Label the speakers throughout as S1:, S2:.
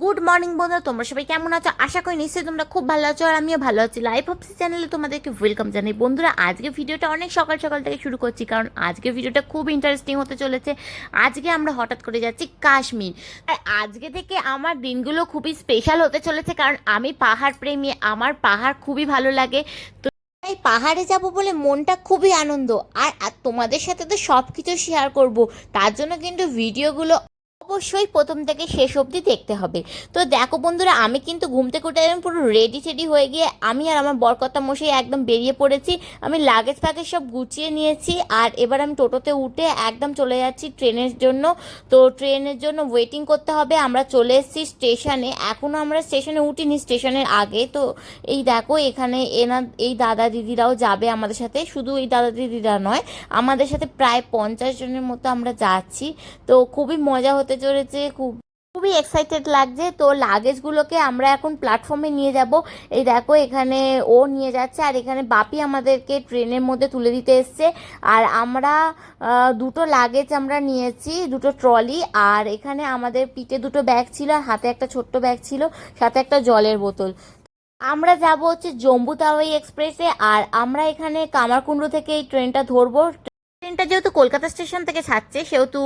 S1: Good morning বন্ধুরা। তোমরা সবাই কেমন আছো? আশা করি নিশ্চয়ই তোমরা খুব ভালো আছো আর আমিও ভালো আছি। লাইভ অফসি চ্যানেলে তোমাদেরকে ওয়েলকাম জানাই। বন্ধুরা, আজকে ভিডিওটা অনেক সকাল সকাল থেকে শুরু করছি কারণ আজকে ভিডিওটা খুব ইন্টারেস্টিং হতে চলেছে। আজকে আমরা হঠাৎ করে যাচ্ছি কাশ্মীর। আর আজকে থেকে আমার দিনগুলো খুবই স্পেশাল হতে চলেছে কারণ আমি পাহাড় প্রেমী, আমার পাহাড় খুবই ভালো লাগে। তো তাই পাহাড়ে যাব বলে মনটা খুবই আনন্দ। আর তোমাদের সাথে তো সব কিছু শেয়ার করব। তার জন্য কিন্তু ভিডিওগুলো অবশ্যই প্রথম থেকে শেষ অবধি দেখতে হবে। তো দেখো বন্ধুরা, আমি কিন্তু ঘুম থেকে উঠে একদম পুরো রেডি টেডি হয়ে গিয়ে আমি আর আমার বরকর্তা মশাই একদম বেরিয়ে পড়েছি। আমি লাগেজ ফ্যাগেজ সব গুছিয়ে নিয়েছি আর এবার আমি টোটোতে উঠে একদম চলে যাচ্ছি ট্রেনের জন্য। তো ট্রেনের জন্য ওয়েটিং করতে হবে। আমরা চলে এসেছি স্টেশনে। এখনও আমরা স্টেশনে উঠিনি, স্টেশনের আগে। তো এই দেখো, এখানে এনা এই দাদা দিদিরাও যাবে আমাদের সাথে। শুধু এই দাদা দিদিরা নয়, আমাদের সাথে প্রায় পঞ্চাশ জনের মতো আমরা যাচ্ছি। তো খুবই মজা হতে চলেছে, খুব, খুবই এক্সাইটেড লাগছে। তো লাগেজগুলোকে আমরা এখন প্ল্যাটফর্মে নিয়ে যাব। এই দেখো, এখানে ও নিয়ে যাচ্ছে আর এখানে বাপি আমাদেরকে ট্রেনের মধ্যে তুলে দিতে এসছে। আর আমরা দুটো লাগেজ আমরা নিয়েছি, দুটো ট্রলি আর এখানে আমাদের পিঠে দুটো ব্যাগ ছিল আর হাতে একটা ছোট্ট ব্যাগ ছিল, সাথে একটা জলের বোতল। আমরা যাব হচ্ছে জম্বু তাওয়াই এক্সপ্রেসে আর আমরা এখানে কামারকুণ্ডু থেকে এই ট্রেনটা ধরবো। ট্রেনটা যেহেতু কলকাতা স্টেশন থেকে ছাড়ছে, সেহেতু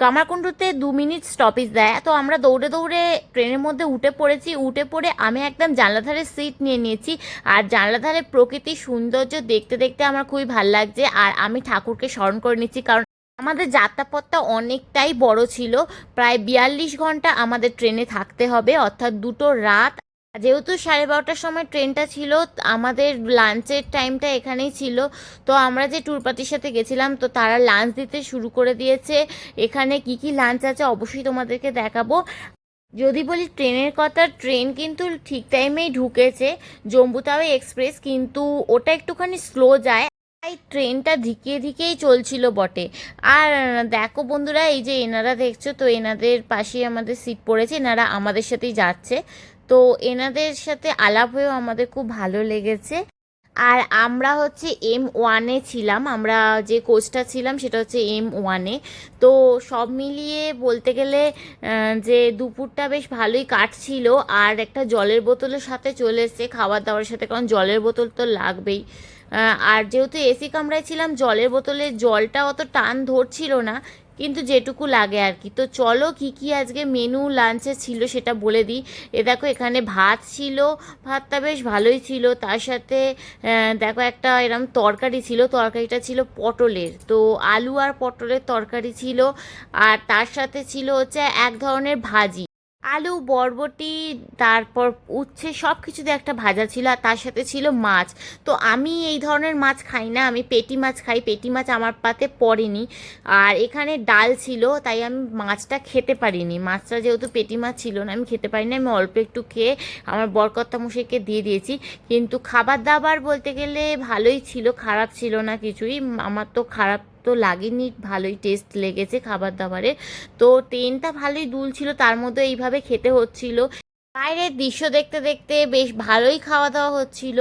S1: কামারকুণ্ডুতে দু মিনিট স্টপেজ দেয়। তো আমরা দৌড়ে দৌড়ে ট্রেনের মধ্যে উঠে পড়েছি। উঠে পড়ে আমি একদম জানলা ধারে সিট নিয়ে নিয়েছি। আর জানলা ধারে প্রকৃতির সৌন্দর্য দেখতে দেখতে আমার খুবই ভালো লাগছে। আর আমি ঠাকুরকে স্মরণ করে নিচ্ছি, কারণ আমাদের যাত্রাপথটা অনেকটাই বড় ছিল। প্রায় বিয়াল্লিশ ঘণ্টা আমাদের ট্রেনে থাকতে হবে, অর্থাৎ দুটো রাত যেহেতু সাড়ে বারোটার সময় ট্রেনটা ছিল, আমাদের লাঞ্চের টাইমটা এখানেই ছিল। তো আমরা যে ট্যুর পার্টির সাথে গেছিলাম, তো তারা লাঞ্চ দিতে শুরু করে দিয়েছে। এখানে কি কি লাঞ্চ আছে অবশ্যই তোমাদেরকে দেখাবো। যদি বলি ট্রেনের কথা, ট্রেন কিন্তু ঠিক টাইমেই ঢুকেছে জম্বুতাওয়াই এক্সপ্রেস, কিন্তু ওটা একটুখানি স্লো যায়। তাই ট্রেনটা ধিকিয়ে ধিকেই চলছিল বটে। আর দেখো বন্ধুরা, এই যে এনারা দেখছ, তো এনাদের পাশেই আমাদের সিট পড়েছে, এনারা আমাদের সাথেই যাচ্ছে। তো এনাদের সাথে আলাপ হয়েও আমাদের খুব ভালো লেগেছে। আর আমরা হচ্ছে এম ওয়ানে ছিলাম, আমরা যে কোচটা ছিলাম সেটা হচ্ছে এম ওয়ানে তো সব মিলিয়ে বলতে গেলে যে দুপুরটা বেশ ভালোই কাটছিল, আর একটা জলের বোতলের সাথে চলে এসছে খাবার দাবার সাথে, কারণ জলের বোতল তো লাগবেই। আর যেহেতু এসি কামরায় ছিলাম, জলের বোতলে জলটা অত টান ধরছিল না কিন্তু যেটুকু লাগে আর কি। তো চলো কি কি আজকে মেনু লাঞ্চে ছিল সেটা বলে দিই। এ দেখো এখানে ভাত ছিল, ভাতটা বেশ ভালোই ছিল। তার সাথে দেখো একটা এরম তরকারি ছিল। তরকারিটা ছিল পটলের। তো আলু আর পটলের তরকারি ছিল। আর তার সাথে ছিল হচ্ছে এক ধরনের ভাজি। আলু, বরবটি, তারপর উচ্ছে সব কিছুতে একটা ভাজা ছিল আর তার সাথে ছিল মাছ। তো আমি এই ধরনের মাছ খাই না, আমি পেটি মাছ খাই, পেটি মাছ আমার পাতে পড়েনি। আর এখানে ডাল ছিল, তাই আমি মাছটা খেতে পারিনি। মাছটা যেহেতু পেটি মাছ ছিল না, আমি খেতে পারিনি, আমি অল্প একটু খেয়ে আমার বরকর্তা মশাইকে দিয়ে দিয়েছি। কিন্তু খাবার দাবার বলতে গেলে ভালোই ছিল, খারাপ ছিল না কিছুই। আমার তো খারাপ তো লাগেনি, ভালোই টেস্ট লেগেছে খাবার দাবারে তো ট্রেনটা ভালোই দুল ছিল তার মধ্যে এইভাবে খেতে হচ্ছিল। বাইরের দৃশ্য দেখতে দেখতে বেশ ভালোই খাওয়া দাওয়া হচ্ছিল।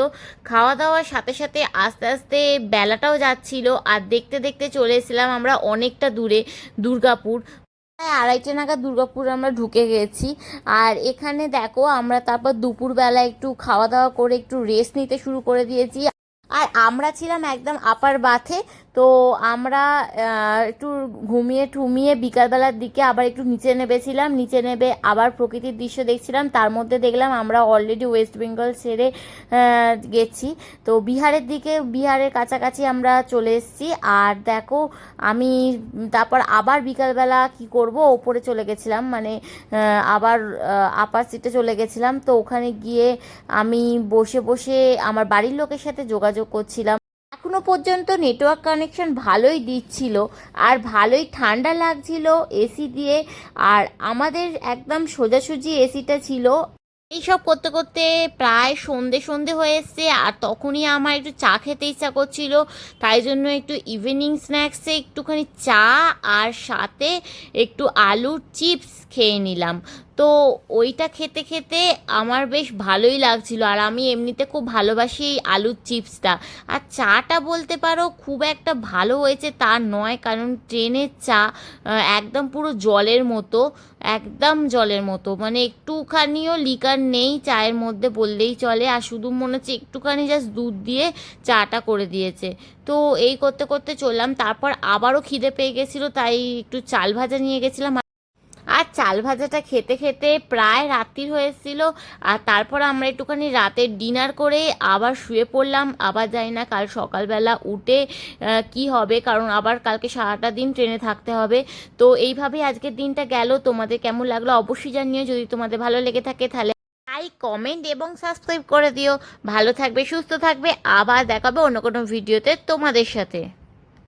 S1: খাওয়া দাওয়ার সাথে সাথে আস্তে আস্তে বেলাটাও যাচ্ছিল, আর দেখতে দেখতে চলে এসেছিলাম আমরা অনেকটা দূরে, দুর্গাপুর। প্রায় আড়াইটে নাগাদ দুর্গাপুর আমরা ঢুকে গেছি। আর এখানে দেখো, আমরা তারপর দুপুরবেলা একটু খাওয়া দাওয়া করে একটু রেস্ট নিতে শুরু করে দিয়েছি। আর আমরা ছিলাম একদম আপার বাথে তো আমরা একটু ঘুমিয়ে ঠুমিয়ে বিকালবেলার দিকে আবার একটু নিচে নেবেছিলাম নিচে নেবে আবার প্রকৃতির দৃশ্য দেখছিলাম। তার মধ্যে দেখলাম আমরা অলরেডি ওয়েস্ট বেঙ্গল ছেড়ে গেছি। তো বিহারের দিকে, বিহারের কাছাকাছি আমরা চলে এসেছি। আর দেখো, আমি তারপর আবার বিকালবেলা কি করব? ওপরে চলে গেছিলাম। মানে আবার আপার সিটে চলে গেছিলাম। তো ওখানে গিয়ে আমি বসে বসে আমার বাড়ির লোকের সাথে যোগাযোগ করছিলাম। এখনও পর্যন্ত নেটওয়ার্ক কানেকশন ভালোই দিচ্ছিল আর ভালোই ঠান্ডা লাগছিল এসি দিয়ে আর আমাদের একদম সোজাসুজি এসিটা ছিল। এইসব করতে করতে প্রায় সন্ধে সন্ধে হয়ে এসছে আর তখনই আমার একটু চা খেতে ইচ্ছা করছিল। তাই জন্য একটু ইভিনিং স্ন্যাক্সে একটুখানি চা আর সাথে একটু আলুর চিপস খেয়ে নিলাম। তো ওইটা খেতে খেতে আমার বেশ ভালোই লাগছিল। আর আমি এমনিতে খুব ভালোবাসি এই আলুর চিপসটা। আর চাটা বলতে পারো, খুব একটা ভালো হয়েছে তা নয়, কারণ ট্রেনের চা একদম পুরো জলের মতো, একদম জলের মতো। মানে একটুখানিও লিকার নেই চায়ের মধ্যে বললেই চলে, আর শুধু মনে হচ্ছে একটুখানি জাস্ট দুধ দিয়ে চাটা করে দিয়েছে। তো এই করতে করতে চললাম। তারপর আবারও খিদে পেয়ে গেছিল, তাই একটু চাল ভাজা নিয়ে গেছিলাম। আর চাল ভাজাটা খেতে খেতে প্রায় রাত্রির হয়েছিল, আর তারপর আমরা একটুখানি রাতের ডিনার করে আবার শুয়ে পড়লাম। আবার যাই না কাল সকালবেলা উঠে কি হবে, কারণ আবার কালকে সারাটা দিন ট্রেনে থাকতে হবে। তো এইভাবেই আজকের দিনটা গেল। তোমাদের কেমন লাগল অবশ্যই জানিও। যদি তোমাদের ভালো লেগে থাকে তাহলে লাইক কমেন্ট এবং সাবস্ক্রাইব করে দিও। ভালো থাকবে, সুস্থ থাকবে। আবার দেখাবে অন্য কোনো ভিডিওতে তোমাদের সাথে।